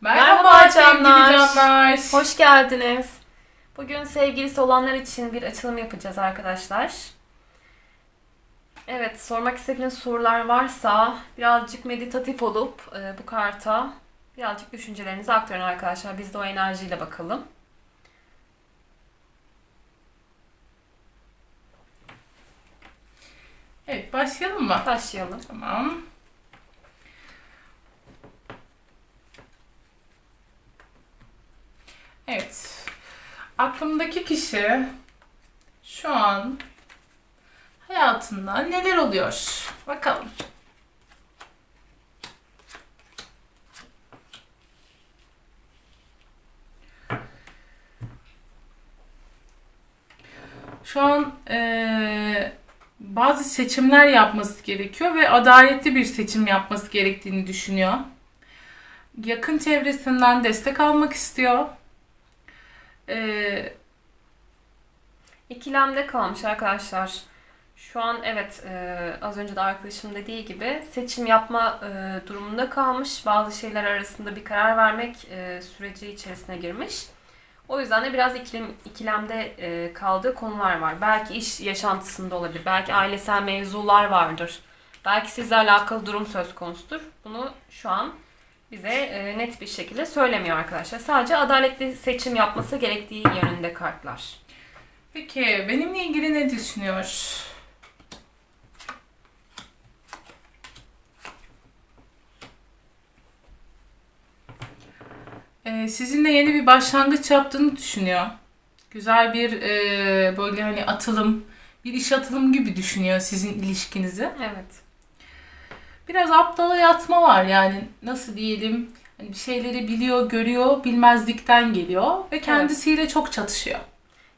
Merhaba canlar. sevgili canlar. Hoş geldiniz. Bugün sevgilisi olanlar için bir açılım yapacağız arkadaşlar. Evet, sormak istediğiniz sorular varsa birazcık meditatif olup e, bu karta birazcık düşüncelerinizi aktarın arkadaşlar. Biz de o enerjiyle bakalım. Evet başlayalım mı? Başlayalım. Tamam. Evet. Aklımdaki kişi şu an hayatında neler oluyor? Bakalım. Şu an eee, bazı seçimler yapması gerekiyor ve adaletli bir seçim yapması gerektiğini düşünüyor. Yakın çevresinden destek almak istiyor. Eee, İkilemde kalmış arkadaşlar. Şu an evet e, az önce de arkadaşım dediği gibi seçim yapma e, durumunda kalmış. Bazı şeyler arasında bir karar vermek e, süreci içerisine girmiş. O yüzden de biraz ikilem, ikilemde e, kaldığı konular var. Belki iş yaşantısında olabilir. Belki ailesel mevzular vardır. Belki sizle alakalı durum söz konusudur. Bunu şu an bize e, net bir şekilde söylemiyor arkadaşlar. Sadece adaletli seçim yapması gerektiği yönünde kartlar. peki benimle ilgili ne düşünüyor? Ee, sizinle yeni bir başlangıç yaptığını düşünüyor. Güzel bir e, böyle hani atılım, bir iş atılım gibi düşünüyor sizin ilişkinizi. Evet. Biraz aptala yatma var yani nasıl diyelim hani bir şeyleri biliyor, görüyor, bilmezlikten geliyor ve kendisiyle çok çatışıyor.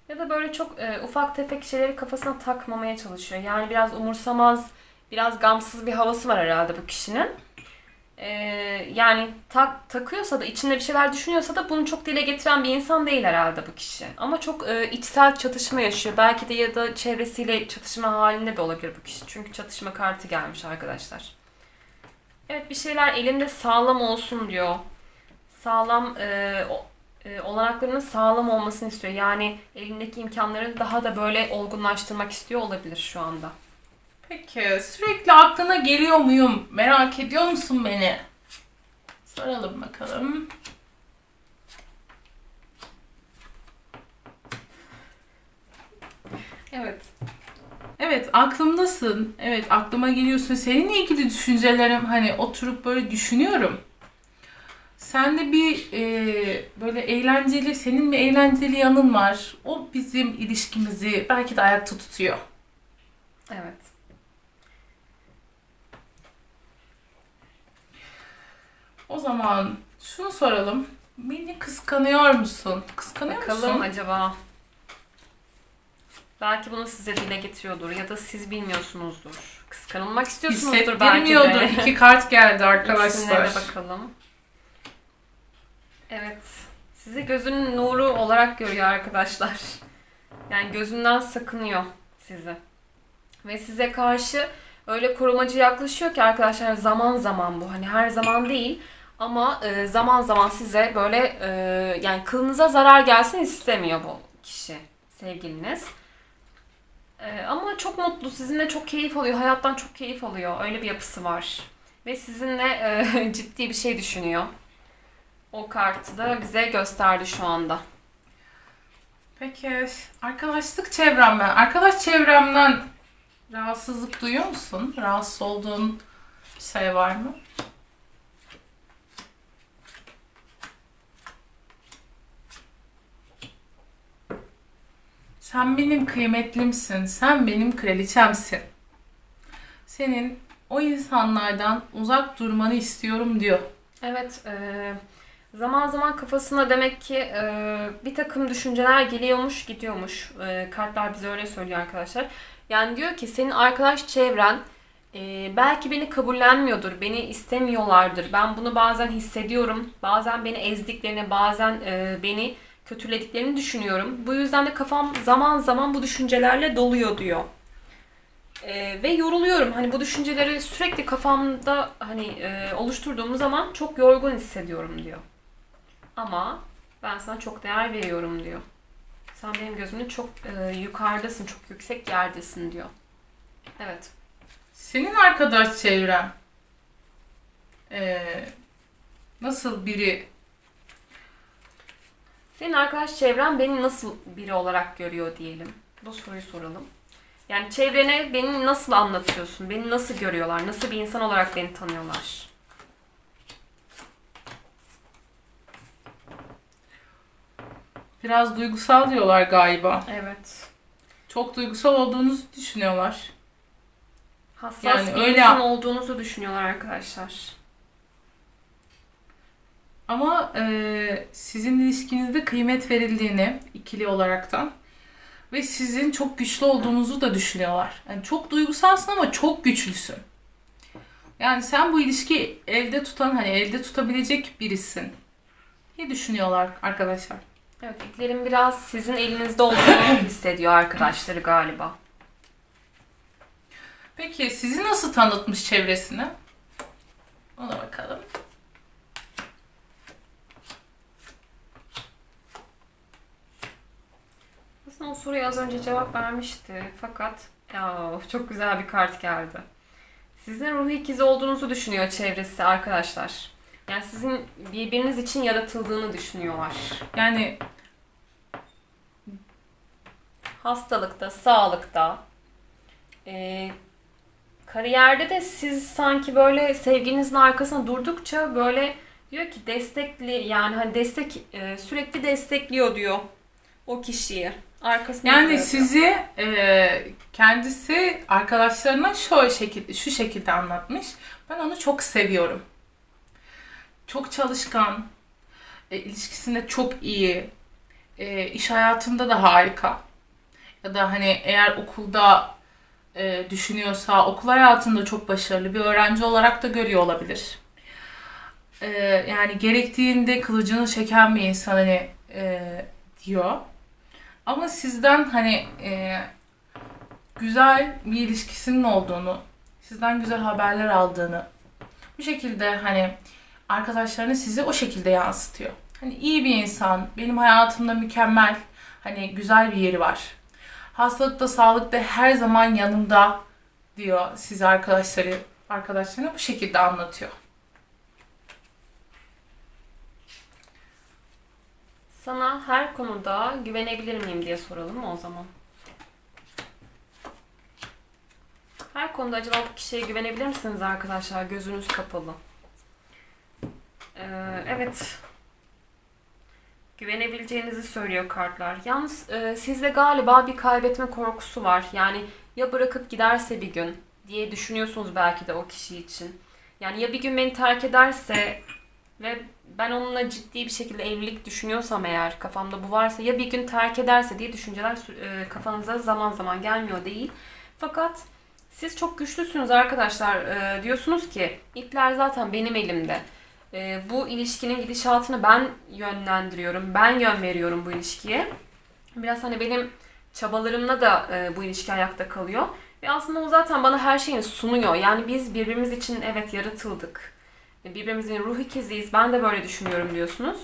Ya da böyle çok e, ufak tefek şeyleri kafasına takmamaya çalışıyor. Yani biraz umursamaz, biraz gamsız bir havası var herhalde bu kişinin. E, yani tak, takıyorsa da, içinde bir şeyler düşünüyorsa da bunu çok dile getiren bir insan değil herhalde bu kişi. Ama çok e, içsel çatışma yaşıyor. Belki de ya da çevresiyle çatışma halinde de olabilir bu kişi. Çünkü çatışma kartı gelmiş arkadaşlar. Evet bir şeyler elinde sağlam olsun diyor. Sağlam e, e, olanaklarının sağlam olmasını istiyor. Yani elindeki imkanları daha da böyle olgunlaştırmak istiyor olabilir şu anda. Peki sürekli aklına geliyor muyum? Merak ediyor musun beni? Soralım bakalım. Evet. Evet aklımdasın. Evet aklıma geliyorsun. Seninle ilgili düşüncelerim hani oturup böyle düşünüyorum. Sen de bir e, böyle eğlenceli, senin bir eğlenceli yanın var. O bizim ilişkimizi belki de ayakta tutuyor. Evet. O zaman şunu soralım. Beni kıskanıyor musun? Kıskanıyor Bakalım musun? acaba. Belki bunu size dile getiriyordur ya da siz bilmiyorsunuzdur. Kıskanılmak istiyorsunuzdur belki de. İki kart geldi İkisine arkadaşlar. de bakalım. Evet. Sizi gözünün nuru olarak görüyor arkadaşlar. Yani gözünden sakınıyor sizi. Ve size karşı öyle korumacı yaklaşıyor ki arkadaşlar zaman zaman bu. Hani her zaman değil ama e, zaman zaman size böyle e, yani kılınıza zarar gelsin istemiyor bu kişi, sevgiliniz. E, ama çok mutlu, sizinle çok keyif alıyor, hayattan çok keyif alıyor. Öyle bir yapısı var. Ve sizinle e, ciddi bir şey düşünüyor. O kartı da bize gösterdi şu anda. Peki arkadaşlık çevremden, arkadaş çevremden rahatsızlık duyuyor musun? Rahatsız olduğun şey var mı? Sen benim kıymetlimsin, sen benim kraliçemsin. Senin o insanlardan uzak durmanı istiyorum diyor. Evet, e, zaman zaman kafasına demek ki e, bir takım düşünceler geliyormuş, gidiyormuş. E, kartlar bize öyle söylüyor arkadaşlar. Yani diyor ki senin arkadaş çevren e, belki beni kabullenmiyordur, beni istemiyorlardır. Ben bunu bazen hissediyorum. Bazen beni ezdiklerini, bazen e, beni kötülediklerini düşünüyorum. Bu yüzden de kafam zaman zaman bu düşüncelerle doluyor diyor. Ee, ve yoruluyorum. Hani bu düşünceleri sürekli kafamda hani e, oluşturduğum zaman çok yorgun hissediyorum diyor. Ama ben sana çok değer veriyorum diyor. Sen benim gözümde çok e, yukarıdasın, çok yüksek yerdesin diyor. Evet. Senin arkadaş çevren ee, nasıl biri? Senin arkadaş çevren beni nasıl biri olarak görüyor diyelim. Bu soruyu soralım. Yani çevrene beni nasıl anlatıyorsun? Beni nasıl görüyorlar? Nasıl bir insan olarak beni tanıyorlar? Biraz duygusal diyorlar galiba. Evet. Çok duygusal olduğunuzu düşünüyorlar. Hassas Yani bir öyle- insan olduğunuzu düşünüyorlar arkadaşlar. Ama e, sizin ilişkinizde kıymet verildiğini ikili olaraktan ve sizin çok güçlü olduğunuzu da düşünüyorlar. Yani çok duygusalsın ama çok güçlüsün. Yani sen bu ilişkiyi elde tutan hani elde tutabilecek birisin diye düşünüyorlar arkadaşlar. Evet, iplerin biraz sizin elinizde olduğunu hissediyor arkadaşları galiba. Peki sizi nasıl tanıtmış çevresine? Ona bakalım. O soruya az önce cevap vermişti. Fakat ya çok güzel bir kart geldi. Sizin ruh ikizi olduğunuzu düşünüyor çevresi arkadaşlar. Yani sizin birbiriniz için yaratıldığını düşünüyorlar. Yani Hastalıkta, sağlıkta, e, kariyerde de siz sanki böyle sevginizin arkasına durdukça böyle diyor ki destekli yani hani destek e, sürekli destekliyor diyor o kişiyi. Arkasında duruyor Yani diyor. sizi e, kendisi arkadaşlarına şu şekilde şu şekilde anlatmış. Ben onu çok seviyorum. Çok çalışkan, e, ilişkisinde çok iyi, e, iş hayatında da harika. Ya da hani eğer okulda e, düşünüyorsa okul hayatında çok başarılı bir öğrenci olarak da görüyor olabilir. E, yani gerektiğinde kılıcını çeken bir insan hani e, diyor. Ama sizden hani e, güzel bir ilişkisinin olduğunu, sizden güzel haberler aldığını, bu şekilde hani arkadaşlarına sizi o şekilde yansıtıyor. Hani iyi bir insan, benim hayatımda mükemmel, hani güzel bir yeri var. Hastalıkta, sağlıkta her zaman yanımda diyor size arkadaşları, arkadaşlarına bu şekilde anlatıyor. Sana her konuda güvenebilir miyim diye soralım mı o zaman? Her konuda acaba bu kişiye güvenebilir misiniz arkadaşlar? Gözünüz kapalı. Ee, evet. Güvenebileceğinizi söylüyor kartlar. Yalnız e, sizde galiba bir kaybetme korkusu var. Yani ya bırakıp giderse bir gün diye düşünüyorsunuz belki de o kişi için. Yani ya bir gün beni terk ederse ve ben onunla ciddi bir şekilde evlilik düşünüyorsam eğer kafamda bu varsa ya bir gün terk ederse diye düşünceler e, kafanıza zaman zaman gelmiyor değil. Fakat siz çok güçlüsünüz arkadaşlar. E, diyorsunuz ki ipler zaten benim elimde. E, bu ilişkinin gidişatını ben yönlendiriyorum. Ben yön veriyorum bu ilişkiye. Biraz hani benim çabalarımla da bu ilişki ayakta kalıyor. Ve aslında o zaten bana her şeyini sunuyor. Yani biz birbirimiz için evet yaratıldık birbirimizin ruh ikiziyiz. Ben de böyle düşünüyorum diyorsunuz.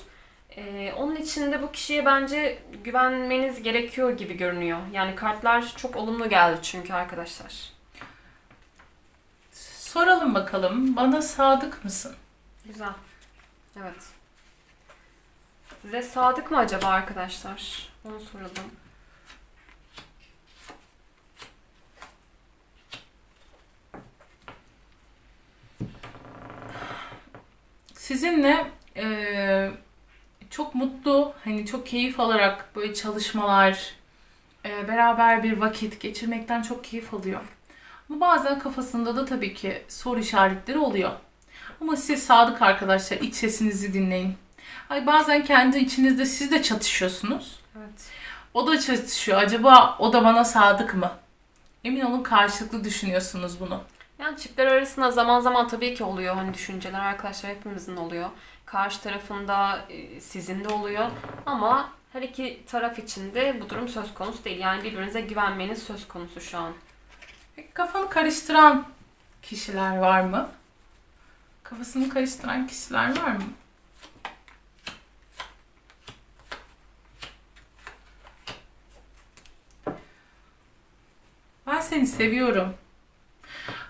Ee, onun için de bu kişiye bence güvenmeniz gerekiyor gibi görünüyor. Yani kartlar çok olumlu geldi çünkü arkadaşlar. Soralım bakalım, bana sadık mısın? Güzel. Evet. Size sadık mı acaba arkadaşlar? Onu soralım. Sizinle eee, çok mutlu, hani çok keyif alarak böyle çalışmalar, eee, beraber bir vakit geçirmekten çok keyif alıyor. Ama bazen kafasında da tabii ki soru işaretleri oluyor. Ama siz sadık arkadaşlar iç sesinizi dinleyin. Ay bazen kendi içinizde siz de çatışıyorsunuz. Evet. O da çatışıyor. Acaba o da bana sadık mı? Emin olun karşılıklı düşünüyorsunuz bunu. Yani çiftler arasında zaman zaman tabii ki oluyor hani düşünceler arkadaşlar hepimizin oluyor. Karşı tarafında e, sizin de oluyor ama her iki taraf için de bu durum söz konusu değil. Yani birbirinize güvenmeniz söz konusu şu an. E, kafanı karıştıran kişiler var mı? Kafasını karıştıran kişiler var mı? Ben seni seviyorum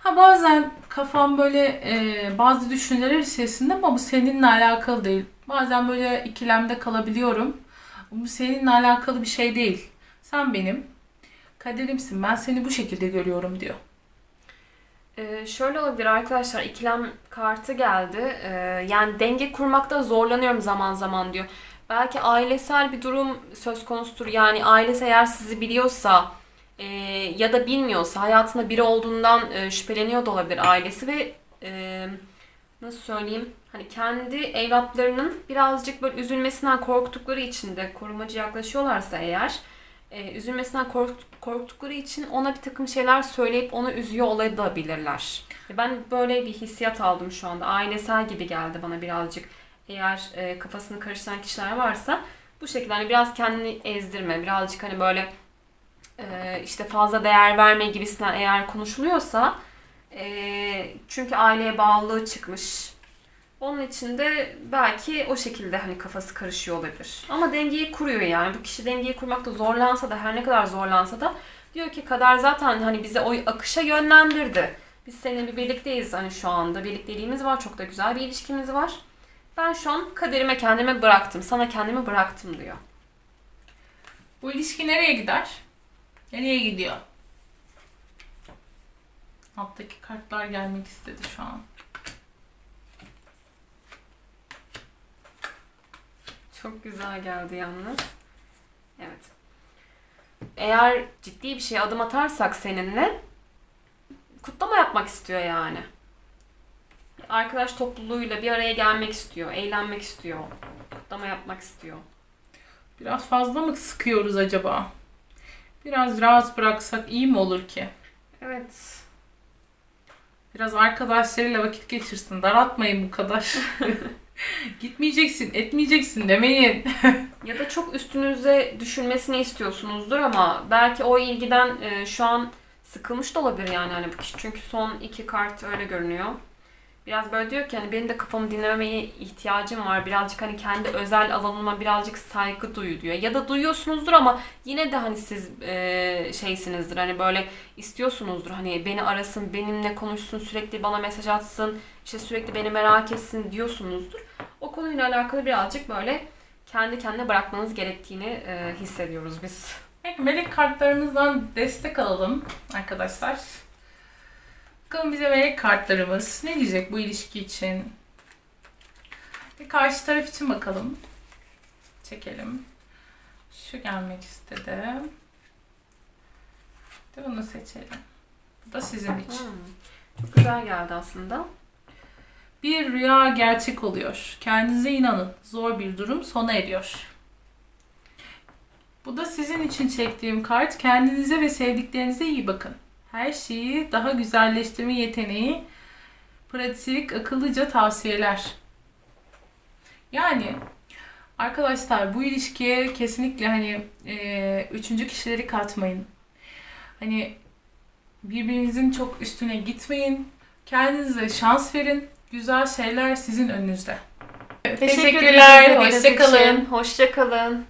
Ha bazen kafam böyle e, bazı düşünceler içerisinde ama bu seninle alakalı değil. Bazen böyle ikilemde kalabiliyorum. Bu seninle alakalı bir şey değil. Sen benim kaderimsin. Ben seni bu şekilde görüyorum diyor. Ee, şöyle olabilir arkadaşlar ikilem kartı geldi. Ee, yani denge kurmakta zorlanıyorum zaman zaman diyor. Belki ailesel bir durum söz konusudur. Yani ailesi eğer sizi biliyorsa e, ya da bilmiyorsa hayatında biri olduğundan e, şüpheleniyor da olabilir ailesi ve e, nasıl söyleyeyim hani kendi evlatlarının birazcık böyle üzülmesinden korktukları için de korumacı yaklaşıyorlarsa eğer e, üzülmesinden kork- korktukları için ona bir takım şeyler söyleyip onu üzüyor olabilirler. E, Ben böyle bir hissiyat aldım şu anda. Ailesel gibi geldi bana birazcık. Eğer e, kafasını karıştıran kişiler varsa bu şekilde hani biraz kendini ezdirme, birazcık hani böyle e, işte fazla değer verme gibisinden eğer konuşuluyorsa e, çünkü aileye bağlılığı çıkmış. Onun için de belki o şekilde hani kafası karışıyor olabilir. Ama dengeyi kuruyor yani. Bu kişi dengeyi kurmakta zorlansa da her ne kadar zorlansa da diyor ki kader zaten hani bizi o akışa yönlendirdi. Biz seninle bir birlikteyiz hani şu anda. Birlikteliğimiz var. Çok da güzel bir ilişkimiz var. Ben şu an kaderime kendime bıraktım. Sana kendimi bıraktım diyor. Bu ilişki nereye gider? Nereye gidiyor? Alttaki kartlar gelmek istedi şu an. Çok güzel geldi yalnız. Evet. Eğer ciddi bir şeye adım atarsak seninle kutlama yapmak istiyor yani. Arkadaş topluluğuyla bir araya gelmek istiyor, eğlenmek istiyor. Kutlama yapmak istiyor. Biraz fazla mı sıkıyoruz acaba? Biraz rahat bıraksak iyi mi olur ki? Evet. Biraz arkadaşlarıyla vakit geçirsin. Daraltmayın bu kadar. Gitmeyeceksin, etmeyeceksin demeyin. Ya da çok üstünüze düşünmesini istiyorsunuzdur ama belki o ilgiden e, şu an sıkılmış da olabilir yani hani bu kişi. Çünkü son iki kart öyle görünüyor. Biraz böyle diyor ki hani benim de kafamı dinlemeye ihtiyacım var. Birazcık hani kendi özel alanıma birazcık saygı duyu diyor. Ya da duyuyorsunuzdur ama yine de hani siz e, şeysinizdir. Hani böyle istiyorsunuzdur. Hani beni arasın, benimle konuşsun, sürekli bana mesaj atsın, işte sürekli beni merak etsin diyorsunuzdur. O konuyla alakalı birazcık böyle kendi kendine bırakmanız gerektiğini e, hissediyoruz biz. Peki melek kartlarımızdan destek alalım arkadaşlar. Bakalım bize melek kartlarımız ne diyecek bu ilişki için? Bir karşı taraf için bakalım. Çekelim. Şu gelmek istedi. De bunu seçelim. Bu da sizin için. Hmm. Çok güzel geldi aslında. Bir rüya gerçek oluyor. Kendinize inanın. Zor bir durum sona eriyor. Bu da sizin için çektiğim kart. Kendinize ve sevdiklerinize iyi bakın. Her şeyi daha güzelleştirme yeteneği, pratik, akıllıca tavsiyeler. Yani arkadaşlar bu ilişkiye kesinlikle hani e, üçüncü kişileri katmayın. Hani birbirinizin çok üstüne gitmeyin. Kendinize şans verin. Güzel şeyler sizin önünüzde. Teşekkürler. Hoşçakalın. Hoşçakalın.